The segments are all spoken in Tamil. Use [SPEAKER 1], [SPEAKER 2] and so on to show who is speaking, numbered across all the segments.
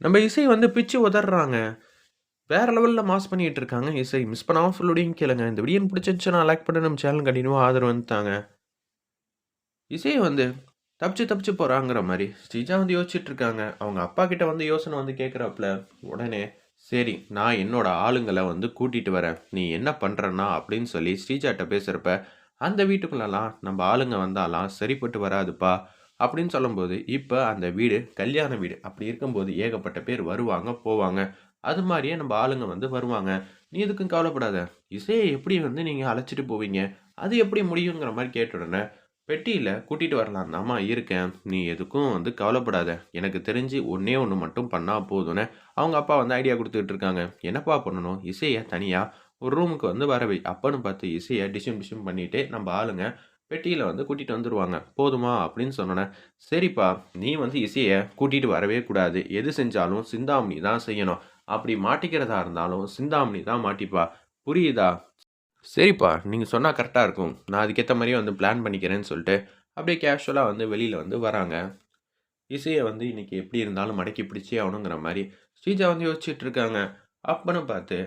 [SPEAKER 1] நம்ம இசை வந்து பிச்சு உதறாங்க. வேற லெவலில் மாஸ் பண்ணிகிட்டு இருக்காங்க இசை. மிஸ் பண்ணாமல் ஃபுல்லோடையும் கேளுங்க. இந்த வீடியோ பிடிச்சிருந்துச்சுன்னா லைக் பண்ணி நம்ம சேனல் கண்டினியூவாக ஆதரவு வந்து தாங்க. இசை வந்து தப்பிச்சு தப்பிச்சு போகிறாங்கிற மாதிரி ஸ்ரீஜா வந்து யோசிச்சுட்டு இருக்காங்க. அவங்க அப்பா கிட்ட வந்து யோசனை வந்து கேட்குறாப்புல. உடனே சரி நான் என்னோட ஆளுங்களை வந்து கூட்டிகிட்டு வரேன். நீ என்ன பண்ணுறன்னா அப்படின்னு சொல்லி ஸ்ரீஜாட்ட பேசுகிறப்ப அந்த வீட்டுக்குள்ளலாம் நம்ம ஆளுங்க வந்தாலாம் சரிப்பட்டு வராதுப்பா அப்படின்னு சொல்லும்போது, இப்போ அந்த வீடு கல்யாண வீடு. அப்படி இருக்கும்போது ஏகப்பட்ட பேர் வருவாங்க, போவாங்க. அது மாதிரியே நம்ம ஆளுங்க வந்து வருவாங்க. நீ எதுக்கும் கவலைப்படாத. இசையை எப்படி வந்து நீங்கள் அழைச்சிட்டு போவீங்க? அது எப்படி முடியுங்கிற மாதிரி கேட்ட உடனே, பெட்டியில் கூட்டிகிட்டு வரலாம் தாம்மா இருக்கேன். நீ எதுக்கும் வந்து கவலைப்படாத. எனக்கு தெரிஞ்சு ஒன்றே ஒன்று மட்டும் பண்ணால் போதும்னு அவங்க அப்பா வந்து ஐடியா குடுத்துட்டு இருக்காங்க. என்னப்பா பண்ணணும்? இசையை தனியாக ஒரு ரூமுக்கு வந்து வரவை அப்பன்னு பார்த்து இசையை டிஷும் டிஷும் பண்ணிகிட்டே நம்ம ஆளுங்க பெட்டியில் வந்து கூட்டிகிட்டு வந்துருவாங்க. போதுமா? அப்படின்னு சொன்னோன்னே சரிப்பா நீ வந்து இசையை கூட்டிகிட்டு வரவே கூடாது. எது செஞ்சாலும் சிந்தாமணி தான் செய்யணும். அப்படி மாட்டிக்கிறதா இருந்தாலும் சிந்தாமணி தான் மாட்டிப்பா. புரியுதா? சரிப்பா நீங்கள் சொன்னால் கரெக்டாக இருக்கும். நான் அதுக்கேற்ற மாதிரியே வந்து பிளான் பண்ணிக்கிறேன்னு சொல்லிட்டு, அப்படியே கேஷுவலாக வந்து வெளியில் வந்து வராங்க. இசையை வந்து இன்றைக்கி எப்படி இருந்தாலும் மடக்கி பிடிச்சே ஆகணுங்கிற மாதிரி ஸ்ரீஜா வந்து யோசிச்சுட்டு இருக்காங்க. அப்பன்னு பார்த்து,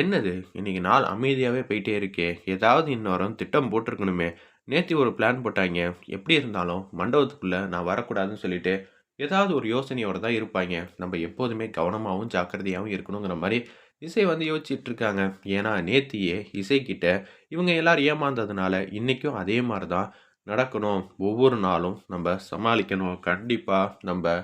[SPEAKER 1] என்னது இன்றைக்கி நாள் அமைதியாகவே போயிட்டே இருக்கே! ஏதாவது இன்னொரு திட்டம் போட்டிருக்கணுமே! நேற்று ஒரு பிளான் போட்டாங்க எப்படி இருந்தாலும் மண்டபத்துக்குள்ளே நான் வரக்கூடாதுன்னு சொல்லிட்டு, ஏதாவது ஒரு யோசனையோடு தான் இருப்பாங்க நம்ம எப்போதுமே கவனமாகவும் ஜாக்கிரதையாகவும் இருக்கணுங்கிற மாதிரி இசை வந்து யோசிச்சுட்டு இருக்காங்க. ஏன்னா நேத்தியே இசைக்கிட்ட இவங்க எல்லாரும் ஏமாந்ததுனால, இன்றைக்கும் அதே மாதிரி தான் நடக்கணும். ஒவ்வொரு நாளும் நம்ம சமாளிக்கணும். கண்டிப்பாக நம்ம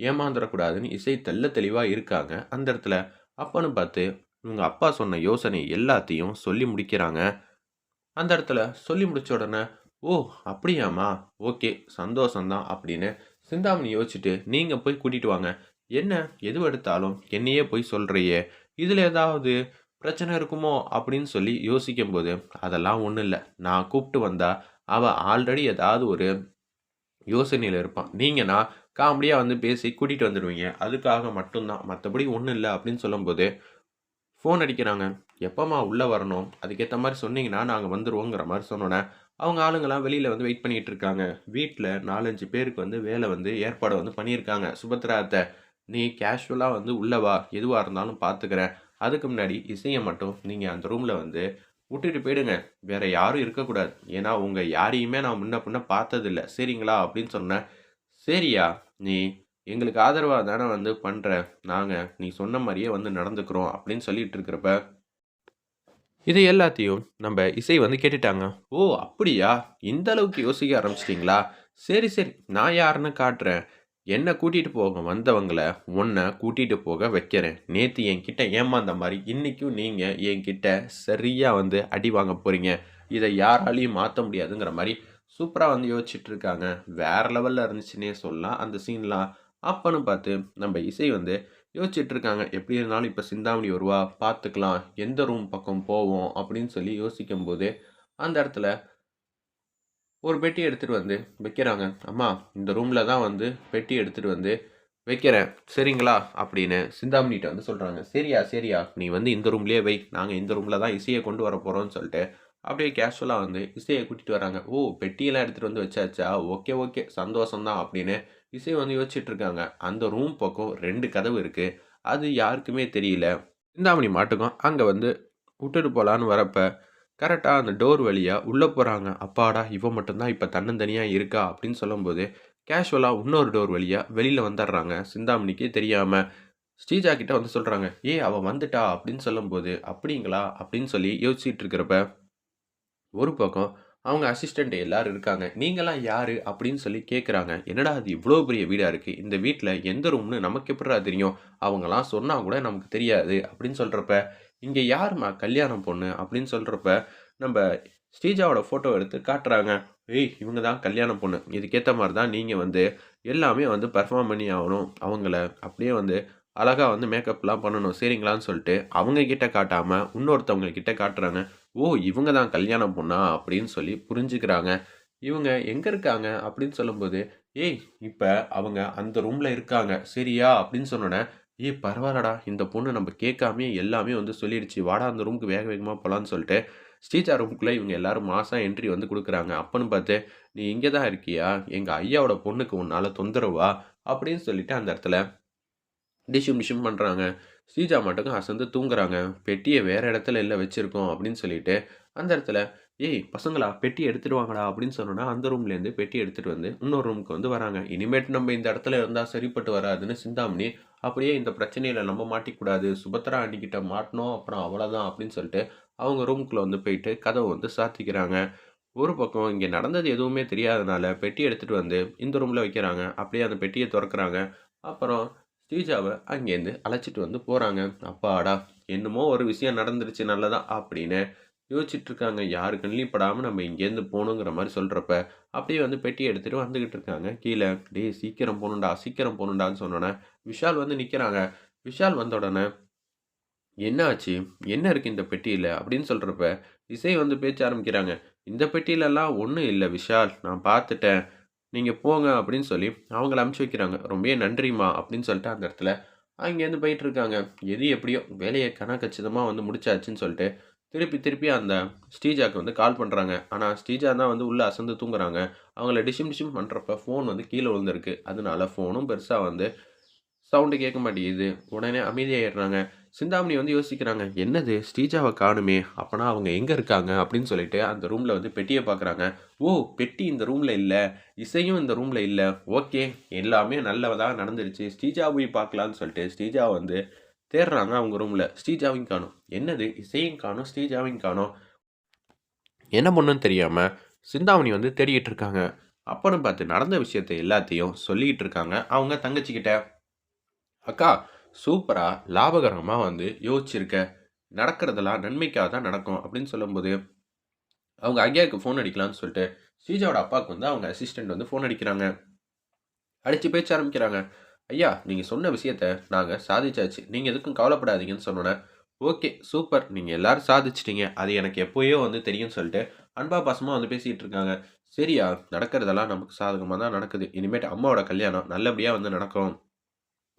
[SPEAKER 1] ஏமாந்துடக்கூடாதுன்னு இசை தெள்ள தெளிவாக இருக்காங்க. அந்த இடத்துல அப்பன்னு பார்த்து, இவங்க அப்பா சொன்ன யோசனை எல்லாத்தையும் சொல்லி முடிக்கிறாங்க. அந்த இடத்துல சொல்லி முடிச்ச உடனே, "ஓ! அப்படியாம்மா? ஓகே. சந்தோஷம்தான் அப்படின்னு சிந்தாமணி யோசிச்சுட்டு, நீங்கள் போய் கூட்டிட்டு வாங்க." "என்ன எது எடுத்தாலும் என்னையே போய் சொல்கிறையே இதில் ஏதாவது பிரச்சனை இருக்குமோ?" அப்படின்னு சொல்லி யோசிக்கும்போது, "அதெல்லாம் ஒன்றும் இல்லை நான் கூப்பிட்டு வந்தால் அவள் ஆல்ரெடி ஏதாவது ஒரு யோசனையில் இருப்பான். நீங்கன்னா காமெடியாக வந்து பேசி கூட்டிகிட்டு வந்துடுவீங்க. அதுக்காக மட்டும்தான் மற்றபடி ஒன்றும் இல்லை அப்படின்னு சொல்லும்போது, ஃபோன் அடிக்கிறாங்க. எப்போம்மா உள்ளே வரணும்? அதுக்கேற்ற மாதிரி சொன்னீங்கன்னா, நாங்கள் வந்துடுவோங்கிற மாதிரி சொன்னோன்னே அவங்க ஆளுங்களாம் வெளியில் வந்து வெயிட் பண்ணிகிட்டு இருக்காங்க. வீட்டில் நாலஞ்சு பேருக்கு வந்து வேலை வந்து ஏற்பாடு வந்து பண்ணியிருக்காங்க. சுபத்ராத்தை நீ கேஷுவலாக வந்து உள்ளே வா. எதுவாக இருந்தாலும் பார்த்துக்கிறேன். அதுக்கு முன்னாடி இசையை மட்டும் நீங்கள் அந்த ரூமில் வந்து விட்டுட்டு போயிடுங்க. வேறு யாரும் இருக்கக்கூடாது. ஏன்னா உங்கள் யாரையுமே நான் முன்ன பின்ன பார்த்ததில்ல. சரிங்களா?" அப்படின்னு சொன்னேன். சரியா நீ எங்களுக்கு ஆதரவாக தானே வந்து பண்ணுற நாங்கள் நீ சொன்ன மாதிரியே வந்து நடந்துக்கிறோம்." அப்படின்னு சொல்லிட்டு இருக்கிறப்ப, இது எல்லாத்தையும் நம்ம இசை வந்து கேட்டுட்டாங்க. "ஓ! அப்படியா? இந்த அளவுக்கு யோசிக்க ஆரம்பிச்சிட்டிங்களா சரி, சரி. நான் யாருன்னு காட்டுறேன். என்னை கூட்டிகிட்டு போக வந்தவங்கள, உன்ன கூட்டிகிட்டு போக வைக்கிறேன். நேற்று என்கிட்ட ஏமாந்த மாதிரி இன்றைக்கும் நீங்கள் என்கிட்ட சரியாக வந்து அடி வாங்க போகிறீங்க இதை யாராலையும் மாற்ற முடியாதுங்கிற" மாதிரி சூப்பராக வந்து யோசிச்சுட்டு இருக்காங்க. வேறு லெவலில் இருந்துச்சுன்னே சொல்லலாம் அந்த சீன்லாம். அப்பன்னு பார்த்து நம்ம இசை வந்து யோசிச்சுட்டு இருக்காங்க. எப்படி இருந்தாலும் இப்போ சிந்தாமணி வருவா. பார்த்துக்கலாம். எந்த ரூம் பக்கம் போவோம்? அப்படின்னு சொல்லி யோசிக்கும் போது அந்த இடத்துல ஒரு பெட்டி எடுத்துட்டு வந்து வைக்கிறாங்க. "அம்மா, இந்த ரூமில் தான் வந்து பெட்டி எடுத்துகிட்டு வந்து வைக்கிறேன். சரிங்களா?" அப்படின்னு சிந்தாமணிகிட்ட வந்து சொல்கிறாங்க "சரியா, சரியா. நீ வந்து இந்த ரூம்லேயே வை. நாங்கள் இந்த ரூமில் தான் இசையை கொண்டு வர போகிறோம்னு சொல்லிட்டு, அப்படியே கேஷுவலாக வந்து இசையை கூட்டிகிட்டு வராங்க. "ஓ! பெட்டியெல்லாம் எடுத்துகிட்டு வந்து வச்சாச்சா? Okay, okay. சந்தோஷம் தான்." அப்படின்னு இசை வந்து யோசிச்சுட்டு இருக்காங்க. அந்த ரூம் பக்கம் ரெண்டு கதவு இருக்குது அது யாருக்குமே தெரியல. சிந்தாமணி மாட்டுக்கும் அங்கே வந்து விட்டுட்டு போகலான்னு வரப்போ கரெக்டாக அந்த டோர் வழியாக உள்ளே போகிறாங்க "அப்பாடா! இவன் மட்டும்தான் இப்போ தன்னந்தனியாக இருக்கா." அப்படின்னு சொல்லும்போது, கேஷுவலாக இன்னொரு டோர் வழியாக வெளியில் வந்துடுறாங்க சிந்தாமணிக்கே தெரியாமல் ஸ்ரீஜா கிட்ட வந்து சொல்கிறாங்க "ஏய்! அவள் வந்துட்டா." அப்படின்னு சொல்லும்போது, "அப்படிங்களா?" அப்படின்னு சொல்லி யோசிச்சுட்டு இருக்கிறப்ப, ஒரு பக்கம் அவங்க அசிஸ்டண்ட் எல்லாரும் இருக்காங்க. நீங்களாம் யாரு?" அப்படின்னு சொல்லி கேட்குறாங்க. "என்னடா இது இவ்வளோ பெரிய வீடாக இருக்குது இந்த வீட்டில் எந்த ரூம்னு நமக்கு எப்படா தெரியும்? அவங்கெல்லாம் சொன்னால் கூட நமக்கு தெரியாது." அப்படின்னு சொல்கிறப்ப இங்கே யாருமா கல்யாணம் பொண்ணு?" அப்படின்னு சொல்கிறப்ப நம்ம ஸ்ரீஜாவோட ஃபோட்டோ எடுத்து காட்டுறாங்க. "ஏய்! இவங்க தான் கல்யாணம் பொண்ணு. இதுக்கேற்ற மாதிரி தான் நீங்கள் வந்து எல்லாமே வந்து பர்ஃபார்ம் பண்ணி ஆகணும். அவங்கள அப்படியே வந்து அழகாக வந்து மேக்கப்லாம் பண்ணணும். சரிங்களான்னு" சொல்லிட்டு அவங்க கிட்ட காட்டாமல் இன்னொருத்தவங்க கிட்ட காட்டுறாங்க. "ஓ! இவங்க தான் கல்யாணம் பொண்ணா?" அப்படின்னு சொல்லி புரிஞ்சுக்கிறாங்க. "இவங்க எங்கே இருக்காங்க?" அப்படின்னு சொல்லும்போது, "ஏய்! இப்போ அவங்க அந்த ரூமில் இருக்காங்க. சரியா?" அப்படின்னு சொன்னோடனே "ஏய்! பரவாயில்லடா இந்த பொண்ணு நம்ம கேட்காமே எல்லாமே வந்து சொல்லிடுச்சு. வாடா அந்த ரூமுக்கு வேக வேகமாக போகலான்னு சொல்லிட்டு, ஸ்ரீஜா ரூமுக்குள்ள இவங்க எல்லாரும் மாதம் என்ட்ரி வந்து கொடுக்குறாங்க அப்பன்னு பார்த்து, "நீ இங்கே தான் இருக்கியா? எங்கள் ஐயாவோட பொண்ணுக்கு உன்னால் தொந்தரவா?" அப்படின்னு சொல்லிட்டு அந்த இடத்துல டிஷ்யூம் டிஷ்யூம் பண்ணுறாங்க ஸ்ரீஜா மட்டுக்கும் அசந்து தூங்குறாங்க. பெட்டியை வேறு இடத்துல இல்லை வச்சுருக்கோம் அப்படின்னு சொல்லிட்டு அந்த இடத்துல ஏய் பசங்களா பெட்டி எடுத்துட்டு வாங்கடா அப்படின்னு சொன்னோன்னா அந்த ரூம்லேருந்து பெட்டி எடுத்துகிட்டு வந்து இன்னொரு ரூமுக்கு வந்து வராங்க. இனிமேட்டு நம்ம இந்த இடத்துல இருந்தால் சரிப்பட்டு வராதுன்னு சிந்தாமணி அப்படியே இந்த பிரச்சனையில் நம்ம மாட்டிக்கூடாது. சுபத்ரா அன்னிக்கிட்ட மாட்டினோம் அப்புறம் அவ்வளோதான் அப்படின்னு சொல்லிட்டு அவங்க ரூமுக்குள்ளே வந்து போயிட்டு கதவை வந்து சாத்திக்கிறாங்க. ஒரு பக்கம் இங்கே நடந்தது எதுவுமே தெரியாதனால பெட்டி எடுத்துகிட்டு வந்து இந்த ரூமில் வைக்கிறாங்க. அப்படியே அந்த பெட்டியை திறக்கிறாங்க. அப்புறம் ஸ்ரீஜாவை அங்கேருந்து அழைச்சிட்டு வந்து போகிறாங்க அப்பாடா என்னமோ ஒரு விஷயம் நடந்துருச்சு நல்லதா? அப்படின்னு யோசிச்சுட்டு இருக்காங்க யாரு கண்ணிலையும் படாமல் நம்ம இங்கேருந்து போகணுங்கிற மாதிரி சொல்கிறப்ப அப்படியே வந்து பெட்டி எடுத்துகிட்டு வந்துக்கிட்டு இருக்காங்க. கீழே டேய் சீக்கிரம் போகணுண்டா சீக்கிரம் போகணுண்டான்னு சொன்னோன்னே விஷால் வந்து நிற்கிறாங்க விஷால் வந்த உடனே என்ன ஆச்சு என்ன இருக்குது இந்த பெட்டியில்? அப்படின்னு சொல்கிறப்ப இசை வந்து பேச்ச ஆரம்பிக்கிறாங்க. இந்த பெட்டியிலலாம் ஒன்றும் இல்லை விஷால். நான் பார்த்துட்டேன். நீங்கள் போங்க அப்படின்னு சொல்லி அவங்கள அமுச்சு வைக்கிறாங்க. ரொம்பவே நன்றிம்மா அப்படின்னு சொல்லிட்டு அந்த இடத்துல அங்கேருந்து போயிட்டு இருக்காங்க எது எப்படியோ வேலையை கணக்கச்சிதமாக வந்து முடிச்சாச்சுன்னு சொல்லிட்டு திருப்பி திருப்பி அந்த ஸ்டீஜாக்கு வந்து கால் பண்ணுறாங்க ஆனால் ஸ்டீஜா தான் வந்து உள்ளே அசந்து தூங்குறாங்க. அவங்கள டிஷிம் டிஷிம் பண்ணுறப்ப ஃபோன் வந்து கீழே விழுந்திருக்கு. அதனால ஃபோனும் பெருசாக வந்து சவுண்டு கேட்க மாட்டேங்குது. உடனே அமைதியாகிடுறாங்க சிந்தாமணி வந்து யோசிக்கிறாங்க என்னது? ஸ்ரீஜாவை காணுமே. அப்போனா அவங்க எங்கே இருக்காங்க? அப்படின்னு சொல்லிட்டு அந்த ரூமில் வந்து பெட்டியை பார்க்குறாங்க ஓ பெட்டி இந்த ரூமில் இல்லை. இசையும் இந்த ரூமில் இல்லை. ஓகே எல்லாமே நல்லதாக நடந்துருச்சு. ஸ்ரீஜா போய் பார்க்கலான்னு சொல்லிட்டு ஸ்ரீஜா வந்து தேடுறாங்க அவங்க ரூமில். ஸ்ரீஜாவையும் காணும். என்னது? இசையும் காணும் ஸ்ரீஜாவையும் காணும்? என்ன பண்ணுன்னு தெரியாமல் சிந்தாமணி வந்து தேடிக்கிட்டு இருக்காங்க. அப்புறம் பார்த்து நடந்த விஷயத்தை எல்லாத்தையும் சொல்லிக்கிட்டு இருக்காங்க. அவங்க தங்கச்சிக்கிட்ட அக்கா சூப்பராக லாபகரமாக வந்து யோசிச்சிருக்க. நடக்கிறதெல்லாம் நன்மைக்காக தான் நடக்கும் அப்படின்னு சொல்லும்போது அவங்க ஐயாவுக்கு ஃபோன் அடிக்கலாம்னு சொல்லிட்டு ஸ்ரீஜாவோட அப்பாவுக்கு வந்து அவங்க அசிஸ்டண்ட் வந்து ஃபோன் அடிக்கிறாங்க. அடித்து பேச்ச ஆரம்பிக்கிறாங்க. ஐயா நீங்கள் சொன்ன விஷயத்த நாங்கள் சாதிச்சாச்சு. நீங்கள் எதுக்கும் கவலைப்படாதீங்கன்னு சொன்னோன்னே ஓகே சூப்பர். நீங்கள் எல்லாரும் சாதிச்சிட்டிங்க. அது எனக்கு எப்போயோ வந்து தெரியும்னு சொல்லிட்டு அன்பா பாசமாக வந்து பேசிகிட்டு இருக்காங்க. சரியா நடக்கிறதெல்லாம் நமக்கு சாதகமாக தான் நடக்குது. இனிமேட்டு அம்மாவோட கல்யாணம் நல்லபடியாக வந்து நடக்கும்.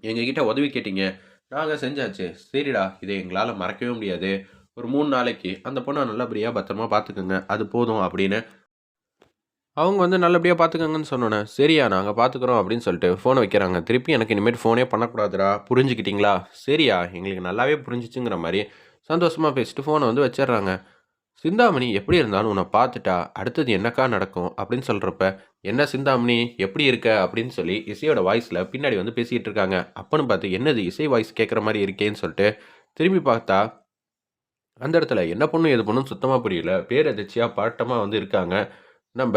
[SPEAKER 1] எங்ககிட்ட உதவி கேட்டீங்க. நாங்கள் செஞ்சாச்சு. சரிடா இதை எங்களால் மறக்கவே முடியாது. ஒரு மூணு நாளைக்கு அந்த பொண்ணை நல்லபடியாக பத்திரமா பார்த்துக்குங்க அது போதும் அப்படின்னு அவங்க வந்து நல்லபடியாக பார்த்துக்கங்கன்னு சொன்னோன்னே சரியா நாங்கள் பார்த்துக்குறோம் அப்படின்னு சொல்லிட்டு ஃபோனை வைக்கிறாங்க. திருப்பி எனக்கு இனிமேல் ஃபோனே பண்ணக்கூடாதுடா. புரிஞ்சுக்கிட்டீங்களா? சரியா எங்களுக்கு நல்லாவே புரிஞ்சிச்சுங்கிற மாதிரி சந்தோஷமாக பேசிட்டு ஃபோனை வந்து வச்சிடுறாங்க. சிந்தாமணி எப்படி இருந்தாலும் உன்னை பார்த்துட்டா அடுத்தது என்னக்கா நடக்கும் அப்படின்னு சொல்கிறப்ப என்ன சிந்தாமணி எப்படி இருக்க? அப்படின்னு சொல்லி இசையோட வாய்ஸில் பின்னாடி வந்து பேசிகிட்டு இருக்காங்க. அப்பன்னு பார்த்து என்னது இசை வாய்ஸ் கேட்குற மாதிரி இருக்கேன்னு சொல்லிட்டு திரும்பி பார்த்தா அந்த இடத்துல என்ன பொண்ணு எது பொண்ணும் சுத்தமாக புரியல. பேரதிர்ச்சியாக பாட்டமாக வந்து இருக்காங்க. நம்ம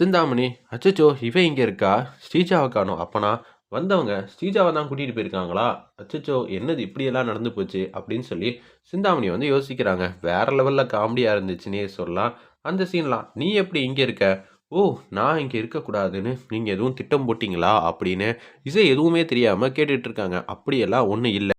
[SPEAKER 1] சிந்தாமணி அச்சச்சோ இவ இங்கே இருக்கா? ஸ்ரீஜாவை காணும். அப்பனா வந்தவங்க ஸ்ரீஜாவை தான் கூட்டிகிட்டு போயிருக்காங்களா? அச்சச்சோ என்னது இப்படியெல்லாம் நடந்து போச்சு? அப்படின்னு சொல்லி சிந்தாமணி வந்து யோசிக்கிறாங்க. வேற லெவலில் காமெடியாக இருந்துச்சுன்னே சொல்லலாம். அந்த சீன்லாம் நீ எப்படி இங்கே இருக்க? ஓ நான் இங்கே இருக்கக்கூடாதுன்னு நீங்கள் எதுவும் திட்டம் போட்டிங்களா? அப்படின்னு இசை எதுவுமே தெரியாமல் கேட்டுட்ருக்காங்க அப்படியெல்லாம் ஒன்றும் இல்லை.